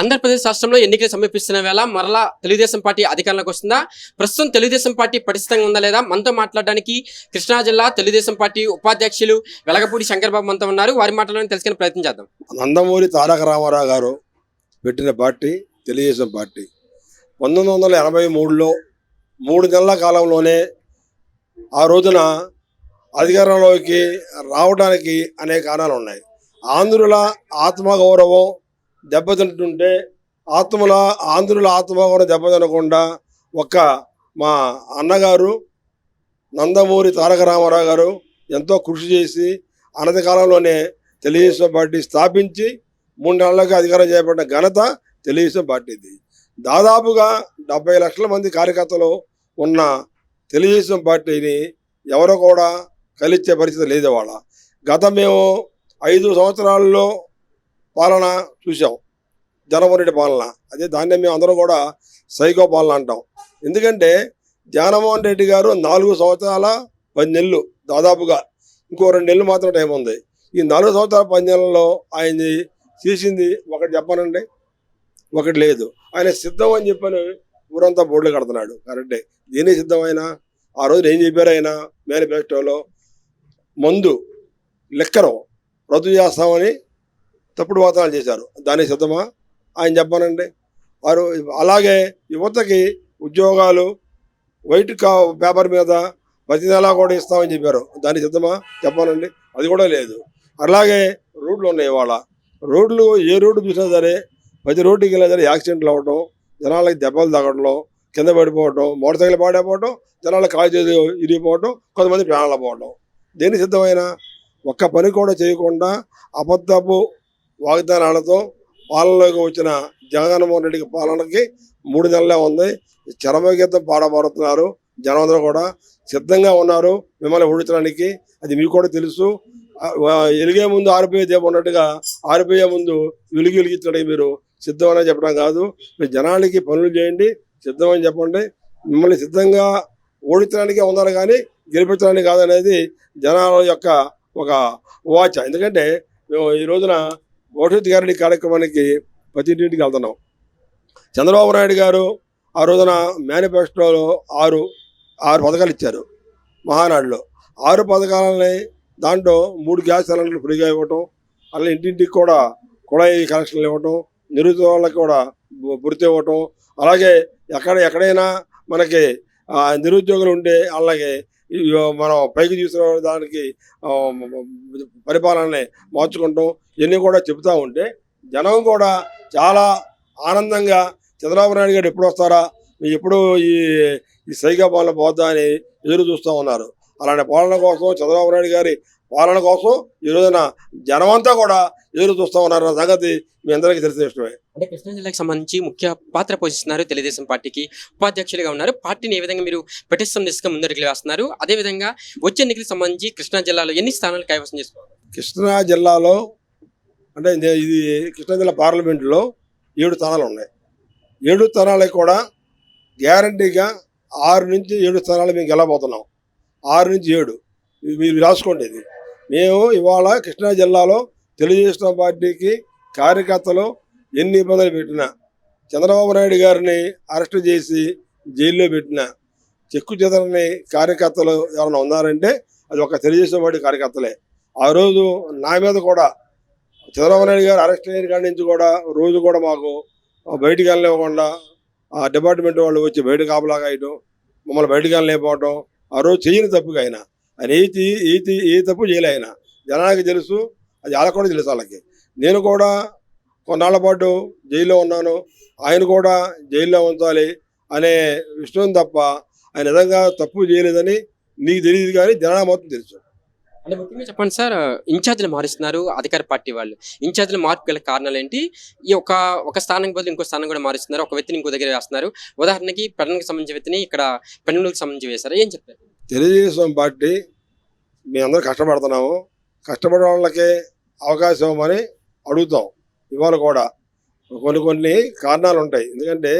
ఆంధ్రప్రదేశ్ రాష్ట్రంలో ఎన్నికలు సమీపిస్తున్న వేళ మరలా తెలుగుదేశం పార్టీ అధికారంలోకి వస్తుందా? ప్రస్తుతం తెలుగుదేశం పార్టీ పటిష్టంగా ఉందా లేదా? మనతో మాట్లాడడానికి కృష్ణా జిల్లా తెలుగుదేశం పార్టీ ఉపాధ్యక్షులు వెలగపూడి శంకర్బాబు మనతో ఉన్నారు. వారి మాటలను తెలుసుకునే ప్రయత్నం చేద్దాం. నందమూరి తారక రామారావు గారు పెట్టిన పార్టీ తెలుగుదేశం పార్టీ. పంతొమ్మిది వందల ఎనభై మూడులో మూడు నెలల కాలంలోనే ఆ రోజున అధికారంలోకి రావడానికి అనేక కారణాలు ఉన్నాయి. ఆంధ్రుల ఆత్మగౌరవం దెబ్బతింటుంటే ఆత్మల ఆంధ్రుల ఆత్మగౌరవం దెబ్బతినకుండా ఒక మా అన్నగారు నందమూరి తారక రామారావు గారు ఎంతో కృషి చేసి అనతి కాలంలోనే తెలుగుదేశం పార్టీ స్థాపించి మూడు నెలలకు అధికారం చేపట్టిన ఘనత తెలుగుదేశం పార్టీది. దాదాపుగా డెబ్బై లక్షల మంది కార్యకర్తలు ఉన్న తెలుగుదేశం పార్టీని ఎవరు కూడా కలిచ్చే పరిస్థితి లేదు వాళ్ళ గత మేము ఐదు సంవత్సరాల్లో పాలన చూసాం జగన్మోహన్ రెడ్డి పాలన. అదే దాన్ని మేము అందరం కూడా సైకో పాలన అంటాం. ఎందుకంటే జగన్మోహన్ రెడ్డి గారు నాలుగు సంవత్సరాల పది నెలలు దాదాపుగా ఇంకో రెండు నెలలు మాత్రం టైం ఉంది. ఈ నాలుగు సంవత్సరాల పది నెలల్లో ఆయన్ని చేసింది ఒకటి చెప్పానండి? ఒకటి లేదు. ఆయన సిద్ధం అని చెప్పని ఊరంతా బోర్డులు కడుతున్నాడు. కరెక్టే. దేని సిద్ధమైనా? ఆ రోజు ఏం చెప్పారు ఆయన మేనిఫెస్టోలో? మందు లెక్కరం రద్దు చేస్తామని తప్పుడు వాదనలు చేశారు. దానికి సిద్ధమా? ఆయన చెప్పానండి వారు అలాగే యువతకి ఉద్యోగాలు వైట్ కా పేపర్ మీద ప్రతి నెలా కూడా ఇస్తామని చెప్పారు. దానికి సిద్ధమా? చెప్పానండి అది కూడా లేదు. అలాగే రోడ్లు ఉన్నాయి ఇవాళ. రోడ్లు ఏ రోడ్డు చూసినా సరే ప్రతి రోడ్డుకి వెళ్ళినా సరే యాక్సిడెంట్లు అవ్వటం జనాలకి దెబ్బలు తగ్గడం కింద పడిపోవటం మోటార్ సైకిల్ పాడైపోవటం జనాలకు కాలు చేతి ఇరిగిపోవటం కొంతమంది ప్రాణాలు పోవటం. దేని సిద్ధమైన? ఒక్క పని కూడా చేయకుండా అబద్ధపు వాగ్దానాలతో పాలనలోకి వచ్చిన జగన్మోహన్ రెడ్డికి పాలనకి మూడు నెలలే ఉంది. చరమగీతం పాడబడుతున్నారు. జనమందరూ కూడా సిద్ధంగా ఉన్నారు. మిమ్మల్ని ఓడించడానికి అది మీకు కూడా తెలుసు. ఎలిగే వెలిగే ముందు ఆరిపోయే దీపం ఉన్నట్టుగా ఆరిపోయే ముందు వెలుగు వెలిగించడానికి మీరు సిద్ధమని చెప్పడం కాదు. మీరు జనాలకి పనులు చేయండి సిద్ధమని చెప్పండి. మిమ్మల్ని సిద్ధంగా ఓడించడానికే ఉన్నారు కానీ గెలిపించడానికి కాదనేది జనాల యొక్క ఒక వాచ. ఎందుకంటే మేము ఈ రోజున భవిష్యత్ గారి కార్యక్రమానికి ప్రతి ఇంటికి వెళ్తున్నాం. చంద్రబాబు నాయుడు గారు ఆ రోజున మేనిఫెస్టోలో ఆరు ఆరు పథకాలు ఇచ్చారు మహానాడులో. ఆరు పథకాలని దాంట్లో మూడు గ్యాస్ సిలిండర్లు ఫ్రీగా ఇవ్వటం అలా ఇంటింటికి కూడా కుళాయి కనెక్షన్లు ఇవ్వటం నిరుద్యోగులకు కూడా బుర్తి ఇవ్వటం అలాగే ఎక్కడ ఎక్కడైనా మనకి నిరుద్యోగులు ఉంటే అలాగే మనం పైకి చూసిన దానికి పరిపాలనని మార్చుకుంటాం ఇవన్నీ కూడా చెబుతూ ఉంటే జనం కూడా చాలా ఆనందంగా చంద్రబాబు నాయుడు గారు ఎప్పుడు వస్తారా? ఎప్పుడు ఈ ఈ సైగా పాలన పోద్దా అని ఎదురు చూస్తూ ఉన్నారు. అలాంటి పాలన కోసం చంద్రబాబు నాయుడు గారి పాలన కోసం ఈ రోజున జనమంతా కూడా ఎదురు చూస్తూ ఉన్నారు అన్న సంగతి మీ అందరికీ తెలిసిన విషయమే అంటే కృష్ణా జిల్లాకు సంబంధించి ముఖ్య పాత్ర పోషిస్తున్నారు తెలుగుదేశం పార్టీకి ఉపాధ్యక్షులుగా ఉన్నారు. పార్టీని ఏ విధంగా మీరు పటిష్టం దిశగా ముందరికి వేస్తున్నారు? అదేవిధంగా వచ్చే ఎన్నికలకు సంబంధించి కృష్ణా జిల్లాలో ఎన్ని స్థానాలు కైవసం చేసుకోవాలి? కృష్ణా జిల్లాలో అంటే ఇది- కృష్ణా జిల్లా పార్లమెంటులో ఏడు స్థానాలు ఉన్నాయి. ఏడు స్థానాలకు కూడా గ్యారంటీగా ఆరు నుంచి ఏడు స్థానాలు మేము గెలబోతున్నాం ఆరు నుంచి ఏడు. మీరు రాసుకోండి ఇది. మేము ఇవాళ కృష్ణా జిల్లాలో తెలుగుదేశం పార్టీకి కార్యకర్తలు ఎన్ని ఇబ్బందులు పెట్టినా చంద్రబాబు నాయుడు గారిని అరెస్ట్ చేసి జైల్లో పెట్టిన చెక్కు చెదరని కార్యకర్తలు ఎవరైనా ఉన్నారంటే అది ఒక తెలుగుదేశం పార్టీ కార్యకర్తలే. ఆ రోజు నా మీద కూడా చంద్రబాబు నాయుడు గారు అరెస్ట్ అయిన కాడి నుంచి కూడా రోజు కూడా మాకు బయటికి వెళ్ళనివ్వకుండా ఆ డిపార్ట్మెంట్ వాళ్ళు వచ్చి బయట కాపలాగా వేయడం మమ్మల్ని బయటకు వెళ్ళలేకపోవడం ఆ రోజు చేయని తప్పుగా ఆయన ఆయన ఏ తీ- ఏ ఏ తప్పు చేయలే ఆయన. జనానికి తెలుసు అది వాళ్ళకి కూడా తెలుసు వాళ్ళకి. నేను కూడా కొన్నాళ్ళ పాటు జైల్లో ఉన్నాను. ఆయన కూడా జైల్లో ఉంచాలి అనే విషయం తప్ప ఆయన నిజంగా తప్పు చేయలేదని నీకు తెలియదు కానీ జనానికి మొత్తం తెలుసు. అంటే ముఖ్యంగా చెప్పండి సార్ ఇన్ఛార్జీలు మారుస్తున్నారు అధికార పార్టీ వాళ్ళు. ఇన్ఛార్జీల మార్పు గల కారణాలు ఏంటి ఈ ఒక ఒక స్థానం బదులు ఇంకో స్థానం కూడా మారుస్తున్నారు ఒక వ్యక్తిని ఇంకో దగ్గర వేస్తున్నారు. ఉదాహరణకి పెడనకి సంబంధించిన వ్యక్తిని ఇక్కడ పెన్నులకు సంబంధించి వేశారు? ఏం చెప్తారు తెలుగుదేశం పార్టీ మీ అందరూ కష్టపడుతున్నాము. కష్టపడే వాళ్ళకే అవకాశం ఇవ్వమని అడుగుతాం. ఇవాళ కూడా కొన్ని కొన్ని కారణాలు ఉంటాయి. ఎందుకంటే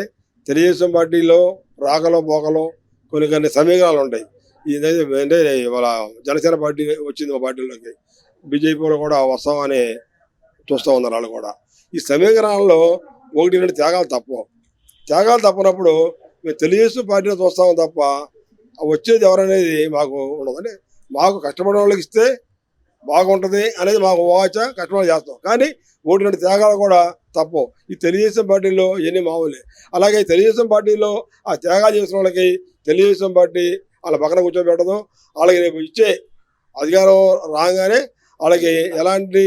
తెలుగుదేశం పార్టీలో రాకలో పోకలో కొన్ని కొన్ని సమీకరణాలు ఉంటాయి. ఇదైతే అంటే ఇవాళ జనసేన పార్టీ వచ్చింది మా పార్టీలోకి. బీజేపీలో కూడా వస్తామని చూస్తూ ఉన్నారు వాళ్ళు కూడా. ఈ సమీకరణాల్లో ఒకటి రెండు త్యాగాలు తప్పవు త్యాగాలు తప్పనప్పుడు మేము తెలుగుదేశం పార్టీలో చూస్తాము తప్ప వచ్చేది ఎవరనేది మాకు ఉండదు. అంటే మాకు కష్టపడే వాళ్ళకి ఇస్తే బాగుంటుంది అనేది మాకు వాచ కష్టపడి చేస్తాం. కానీ ఒకటి రెండు త్యాగాలు కూడా తప్పవు. ఈ తెలుగుదేశం పార్టీలో ఎన్ని మామూలే. అలాగే తెలుగుదేశం పార్టీలో ఆ త్యాగాలు చేసిన వాళ్ళకి తెలుగుదేశం పార్టీ వాళ్ళ పక్కన కూర్చోబెట్టడం వాళ్ళకి రేపు ఇచ్చే అధికారం రాగానే వాళ్ళకి ఎలాంటి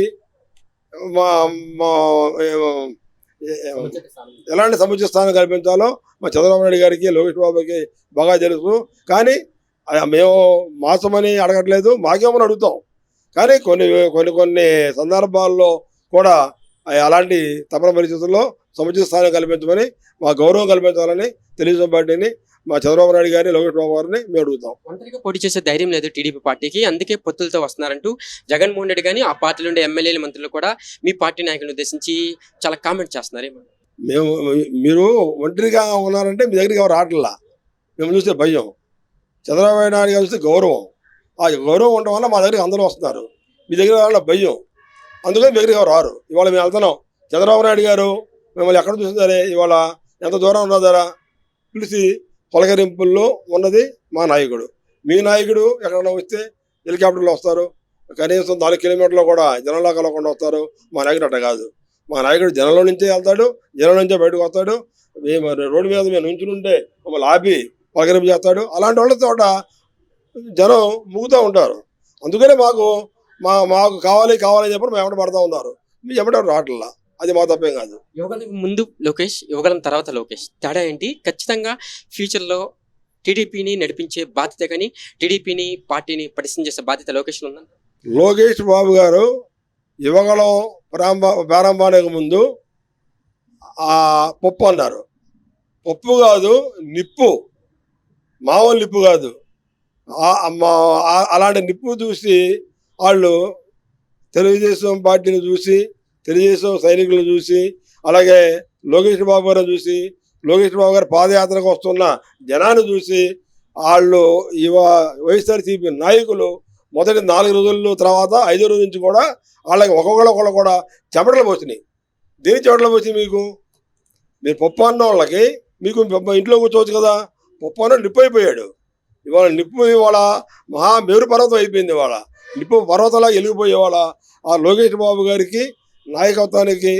మా మా ఎలాంటి సముచిత స్థానం కల్పించాలో మా చంద్రబాబు నాయుడు గారికి లోకేష్ బాబుకి బాగా తెలుసు. కానీ మేము మాసమని అడగట్లేదు మాకేమని అడుగుతాం. కానీ కొన్ని కొన్ని కొన్ని సందర్భాల్లో కూడా అలాంటి తపన పరిస్థితుల్లో సముచిత స్థానం కల్పించమని మా గౌరవం కల్పించాలని తెలుగుదేశం పార్టీని మా చంద్రబాబు నాయుడు గారిని లోకేష్ బాబు గారిని మేము అడుగుతాం. ఒంటరిగా పోటీ చేసే ధైర్యం లేదు టీడీపీ పార్టీకి. అందుకే పొత్తులతో వస్తున్నారంటూ జగన్మోహన్ రెడ్డి కానీ ఆ పార్టీలో ఉండే ఎమ్మెల్యేలు మంత్రులు కూడా మీ పార్టీ నాయకులను ఉద్దేశించి చాలా కామెంట్ చేస్తున్నారు? మేము మీరు ఒంటరిగా ఉన్నారంటే మీ దగ్గరికి ఎవరు రావట్లా? మేము చూస్తే భయం. చంద్రబాబు నాయుడు గారు చూస్తే గౌరవం. ఆ గౌరవం ఉండడం వల్ల మా దగ్గరికి అందరూ వస్తున్నారు. మీ దగ్గర వాళ్ళ భయం. అందుకని మీ దగ్గరికి ఎవరు రారు. ఇవాళ మేము వెళ్తున్నాం. చంద్రబాబు నాయుడు గారు మిమ్మల్ని ఎక్కడ చూసిందరే ఇవాళ ఎంత దూరం ఉన్నదారా పిలిచి పలకరింపుల్లో ఉన్నది మా నాయకుడు. మీ నాయకుడు ఎక్కడైనా వస్తే హెలికాప్టర్లో వస్తారు. కనీసం నాలుగు కిలోమీటర్లు కూడా జనంలో కలవకుండా వస్తారు. మా నాయకుడు అట్ట కాదు. మా నాయకుడు జనంలో నుంచే వెళ్తాడు జనం నుంచే బయటకు వస్తాడు. మేము రోడ్డు మీద మేము నుంచుంటే మమ్మల్ని ఆపి పలకరింపు చేస్తాడు. అలాంటి వాళ్ళతో జనం మూగుతూ ఉంటారు. అందుకనే మాకు మా మాకు కావాలి కావాలని చెప్పి మేము ఎమ్మట పడతా ఉన్నారు. మీ ఎమ్మట రావట్లా? అది మా తప్పేం కాదు. యువగలం ముందు లోకేష్ యువగలం తర్వాత లోకేష్. తేడా ఏంటి? ఖచ్చితంగా ఫ్యూచర్లో టీడీపీని నడిపించే బాధ్యత కానీ టీడీపీని పార్టీని పటిష్టం చేసే బాధ్యత లోకేష్లో ఉందా? లోకేష్ బాబు గారు యువగలం ప్రారంభ ప్రారంభానికి ముందు ఆ పప్పు అన్నారు. పప్పు కాదు నిప్పు. మామూలు నిప్పు కాదు. అలాంటి నిప్పు చూసి వాళ్ళు తెలుగుదేశం పార్టీని చూసి తెలుగుదేశం సైనికులను చూసి అలాగే లోకేష్ బాబు గారు చూసి లోకేష్ బాబు గారి పాదయాత్రకు వస్తున్న జనాన్ని చూసి వాళ్ళు ఇవ వైఎస్ఆర్సీపీ నాయకులు మొదటి నాలుగు రోజుల తర్వాత ఐదో రోజు నుంచి కూడా వాళ్ళకి ఒక్కొక్కరు కూడా చెమటలు పోసినాయి. దేని చెమటలు పోసి మీకు? మీరు పప్పు అన్న వాళ్ళకి మీకు ఇంట్లో కూర్చోవచ్చు కదా పప్పు అన్న నిప్పు అయిపోయాడు ఇవాళ నిప్పు ఇవాళ మహా మేరు పర్వతం అయిపోయింది ఇవాళ. నిప్పు పర్వతంలా వెలిగిపోయేవాళ్ళ ఆ లోకేష్ బాబు గారికి నాయకత్వానికి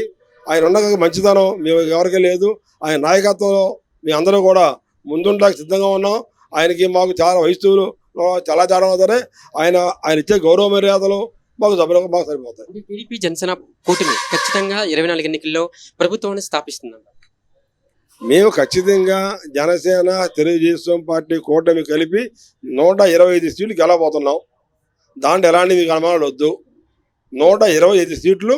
ఆయన ఉన్న మంచితనం మేము ఎవరికీ లేదు. ఆయన నాయకత్వంలో మీ అందరూ కూడా ముందుండడానికి సిద్ధంగా ఉన్నాం. ఆయనకి మాకు చాలా వయస్సులు చాలా తేడా అవుతాయి ఆయన ఆయన ఇచ్చే గౌరవ మర్యాదలు మాకు సభ్యులకు మాకు సరిపోతాయి. టీడీపీ జనసేన కూటమి ఖచ్చితంగా ఇరవై నాలుగు ఎన్నికల్లో ప్రభుత్వాన్ని స్థాపిస్తుందంట. మేము ఖచ్చితంగా జనసేన తెలుగుదేశం పార్టీ కూటమి కలిపి నూట ఇరవై ఐదు సీట్లు గెలవబోతున్నాం. దాంట్లో ఎలాంటి మీకు అనుమానాలు వద్దు. నూట ఇరవై ఐదు సీట్లు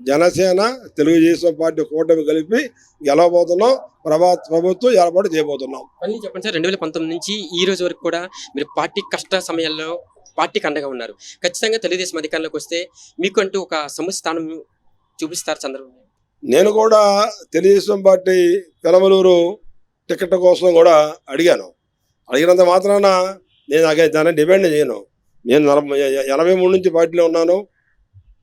జనసేన తెలుగుదేశం పార్టీ కూటమి కలిపి గెలవబోతున్నాం. ప్రభా ప్రభుత్వం ఏర్పాటు చేయబోతున్నాం. మళ్ళీ చెప్పండి సార్ రెండు వేల పంతొమ్మిది నుంచి ఈ రోజు వరకు కూడా మీరు పార్టీ కష్ట సమయాల్లో పార్టీకి అండగా ఉన్నారు. ఖచ్చితంగా తెలుగుదేశం అధికారంలోకి వస్తే మీకు అంటూ ఒక సముచిత స్థానం చూపిస్తారు చంద్రబాబు నేను కూడా తెలుగుదేశం పార్టీ పెనమలూరు టికెట్ కోసం కూడా అడిగాను. అడిగినంత మాత్రాన నేను దాన్ని డిమాండ్ చేయను. నేను నలభై ఎనభై మూడు నుంచి పార్టీలో ఉన్నాను.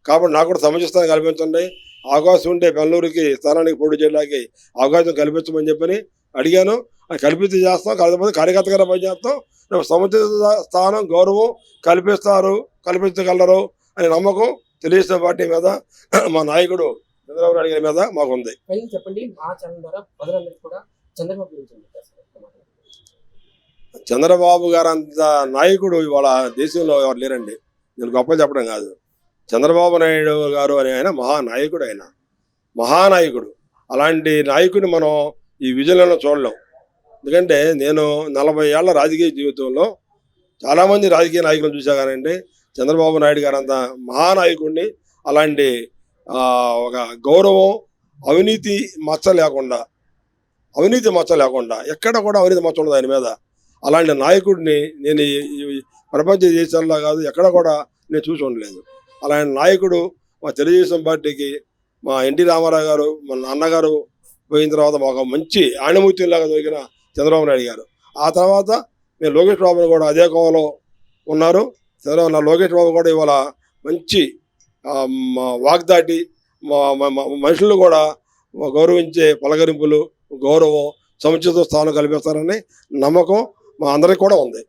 కాబట్టి నాకు కూడా సముచిత కల్పించండి. అవకాశం ఉంటే పెనలూరుకి స్థానానికి పోటీ చేయడానికి అవకాశం కల్పించమని చెప్పని అడిగాను. అది కల్పించి చేస్తాం కాకపోతే కార్యకర్తగా పనిచేస్తాం. రేపు సముచిత స్థానం గౌరవం కల్పిస్తారు కల్పించగలరు అనే నమ్మకం తెలుగుదేశం పార్టీ మీద మా నాయకుడు చంద్రబాబు నాయుడు గారి మీద మాకు ఉంది మళ్ళీ చెప్పండి మా ఛానల్ ద్వారా ప్రజలందరికీ కూడా చంద్రబాబు? చంద్రబాబు గారు అంత నాయకుడు ఇవాళ దేశంలో ఎవరు లేరండి. నేను గొప్ప చెప్పడం కాదు. చంద్రబాబు నాయుడు గారు అనే ఆయన మహానాయకుడు ఆయన. మహానాయకుడు. అలాంటి నాయకుడిని మనం ఈ విజయంలో చూడలేం. ఎందుకంటే నేను నలభై ఏళ్ళ రాజకీయ జీవితంలో చాలామంది రాజకీయ నాయకులను చూసా కానండి. చంద్రబాబు నాయుడు గారు అంత మహానాయకుడిని అలాంటి ఒక గౌరవం అవినీతి మచ్చ లేకుండా అవినీతి మచ్చ లేకుండా ఎక్కడ కూడా అవినీతి మచ్చ ఉండదు ఆయన మీద. అలాంటి నాయకుడిని నేను ప్రపంచ దేశాల్లో కాదు ఎక్కడ కూడా నేను చూసి ఉండలేదు. అలాంటి నాయకుడు మా తెలుగుదేశం పార్టీకి మా ఎన్టీ రామారావు గారు మా నాన్నగారు పోయిన తర్వాత మాకు మంచి ఆణిమూర్తిలాగా దొరికిన చంద్రబాబు నాయుడు గారు. ఆ తర్వాత నేను లోకేష్ బాబుని కూడా అదే కోవలో ఉన్నారు. చంద్రబాబు నా లోకేష్ బాబు కూడా ఇవాళ మంచి వాగ్దాటి మా మా మనుషులు కూడా గౌరవించే పలకరింపులు గౌరవం సముచిత స్థానం కల్పిస్తారని నమ్మకం మా అందరికి కూడా ఉంది.